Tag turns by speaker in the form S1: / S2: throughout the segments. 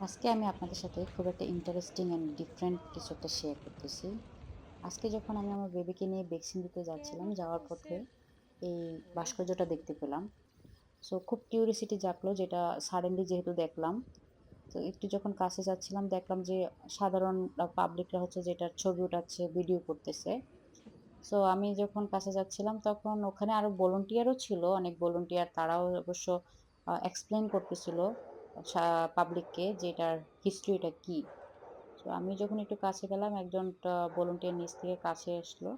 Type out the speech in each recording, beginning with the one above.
S1: আজকে আমি আপনাদের সাথে খুব একটা ইন্টারেস্টিং অ্যান্ড ডিফারেন্ট কিছু একটা শেয়ার করতেছি। আজকে যখন আমি আমার বেবিকে নিয়ে ভ্যাকসিন দিতে যাচ্ছিলাম, যাওয়ার পথে এই ভাস্কর্যটা দেখতে পেলাম। সো খুব কিউরিয়াসিটি জাগলো যেটা সাডেনলি যেহেতু দেখলাম। তো একটু যখন কাছে যাচ্ছিলাম, দেখলাম যে সাধারণ পাবলিকরা হচ্ছে যেটার ছবি উঠাচ্ছে ভিডিও করতেছে। সো আমি যখন কাছে যাচ্ছিলাম, তখন ওখানে আরও ভলেন্টিয়ারও ছিল, অনেক ভলেন্টিয়ার তারাও অবশ্য এক্সপ্লেন করতেছিল। পাবলিককে যে এটার হিস্ট্রিটা কী? তো আমি যখন একটু কাছে গেলাম, একজন ভলেন্টিয়ার নিচ থেকে কাছে আসলো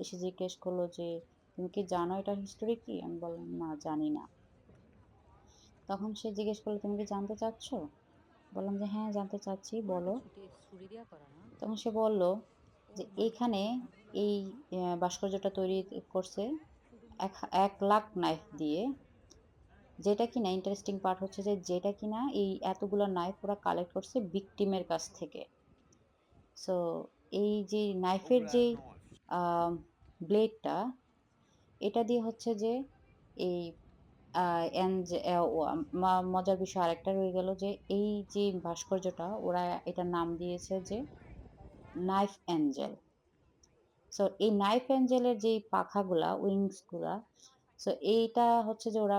S1: এসে জিজ্ঞেস করল যে, তুমি কি জানো এটার হিস্টোরি কি? আমি বললাম, না, জানি না। তখন সে জিজ্ঞেস করল, তুমি কি জানতে চাচ্ছ? বললাম যে হ্যাঁ জানতে চাচ্ছি, বলো। তখন সে বলল যে এইখানে এই ভাস্কর্যটা তৈরি করছে এক এক লাখ নাইফ দিয়ে। যেটা কিনা ইন্টারেস্টিং পার্ট হচ্ছে যে, যেটা কিনা এই এতগুলো নাইফ ওরা কালেক্ট করছে ভিকটিমের কাছ থেকে। সো এই যে নাইফের যে ব্লেডটা এটা দিয়ে হচ্ছে যে, এই মজার বিষয় আরেকটা রয়ে গেল যে, এই যে ভাস্কর্যটা, ওরা এটার নাম দিয়েছে যে নাইফ অ্যাঞ্জেল সো এই নাইফ অ্যাঞ্জেলের যে পাখাগুলা উইংসগুলা সো এইটা হচ্ছে যে ওরা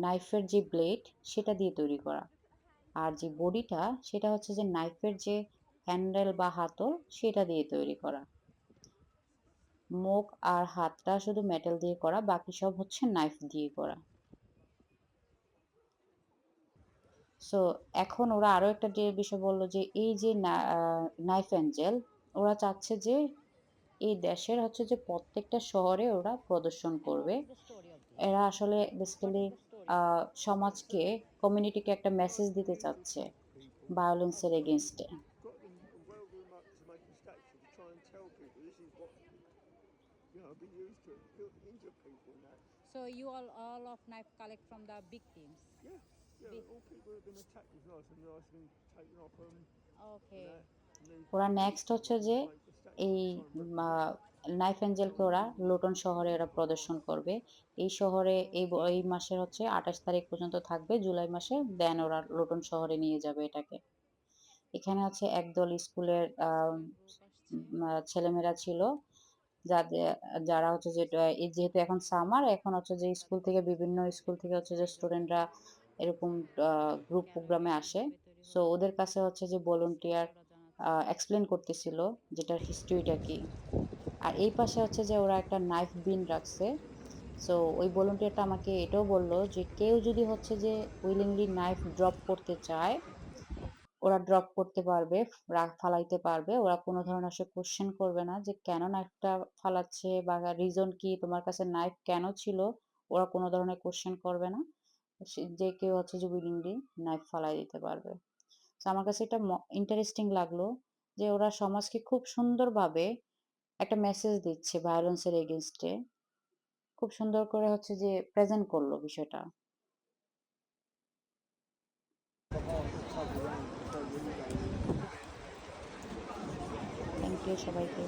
S1: নাইফের যে ব্লেড সেটা দিয়ে তৈরি করা। আর যে বডিটা সেটা হচ্ছে যে নাইফের যে হ্যান্ডেল বা হাতল সেটা দিয়ে তৈরি করা। মুখ আর হাতটা শুধু মেটাল দিয়ে করা, বাকি সব হচ্ছে নাইফ দিয়ে করা। সো এখন ওরা আরও একটা বিষয় বলল যে এই যে নাইফ অ্যাঞ্জেল ওরা চাচ্ছে যে এই দেশের হচ্ছে যে প্রত্যেকটা শহরে ওরা প্রদর্শন করবে। এরা আসলে বেসিক্যালি সমাজকে কমিউনিটিকে একটা মেসেজ দিতে চাচ্ছে ভায়োলেন্সের এগেনস্টে ওরা নেক্সট হচ্ছে যে এই নাইফ অ্যাঞ্জেলকে ওরা লোটন শহরে ওরা প্রদর্শন করবে। এই শহরে এই এই মাসের হচ্ছে আঠাশ তারিখ পর্যন্ত থাকবে। জুলাই মাসে দেন ওরা লোটন শহরে নিয়ে যাবে এটাকে। এখানে হচ্ছে একদল স্কুলের ছেলেমেয়েরা ছিল। যাদের যারা হচ্ছে যে যেহেতু এখন সামার এখন হচ্ছে যে স্কুল থেকে বিভিন্ন স্কুল থেকে হচ্ছে যে স্টুডেন্টরা এরকম গ্রুপ প্রোগ্রামে আসে। সো ওদের কাছে হচ্ছে যে ভলেন্টিয়ার এক্সপ্লেন করতেছিল যেটার হিস্ট্রিটা কি। আর এই পাশে হচ্ছে যে ওরা একটা নাইফ বিন রাখছে। সো ওই ভলেন্টিয়ারটা আমাকে এটাও বলল যে কেউ যদি হচ্ছে যে উইলিংলি নাইফ ড্রপ করতে চায়, ওরা ড্রপ করতে পারবে ফালাইতে পারবে। ওরা কোনো ধরনের আসলে কোশ্চেন করবে না যে কেন নাইফটা ফালাচ্ছে বা রিজন কি তোমার কাছে নাইফ কেন ছিল, ওরা কোনো ধরনের কোশ্চেন করবে না। সে- যে কেউ হচ্ছে যে উইলিংলি নাইফ ফালাই দিতে পারবে। তো আমার কাছে এটা ইন্টারেস্টিং লাগল যে ওরা সমাজকে খুব সুন্দরভাবে একটা মেসেজ দিচ্ছে ভায়োলেন্সের এগেনস্টে খুব সুন্দর করে হচ্ছে যে প্রেজেন্ট করল বিষয়টা। থ্যাংক ইউ সবাইকে।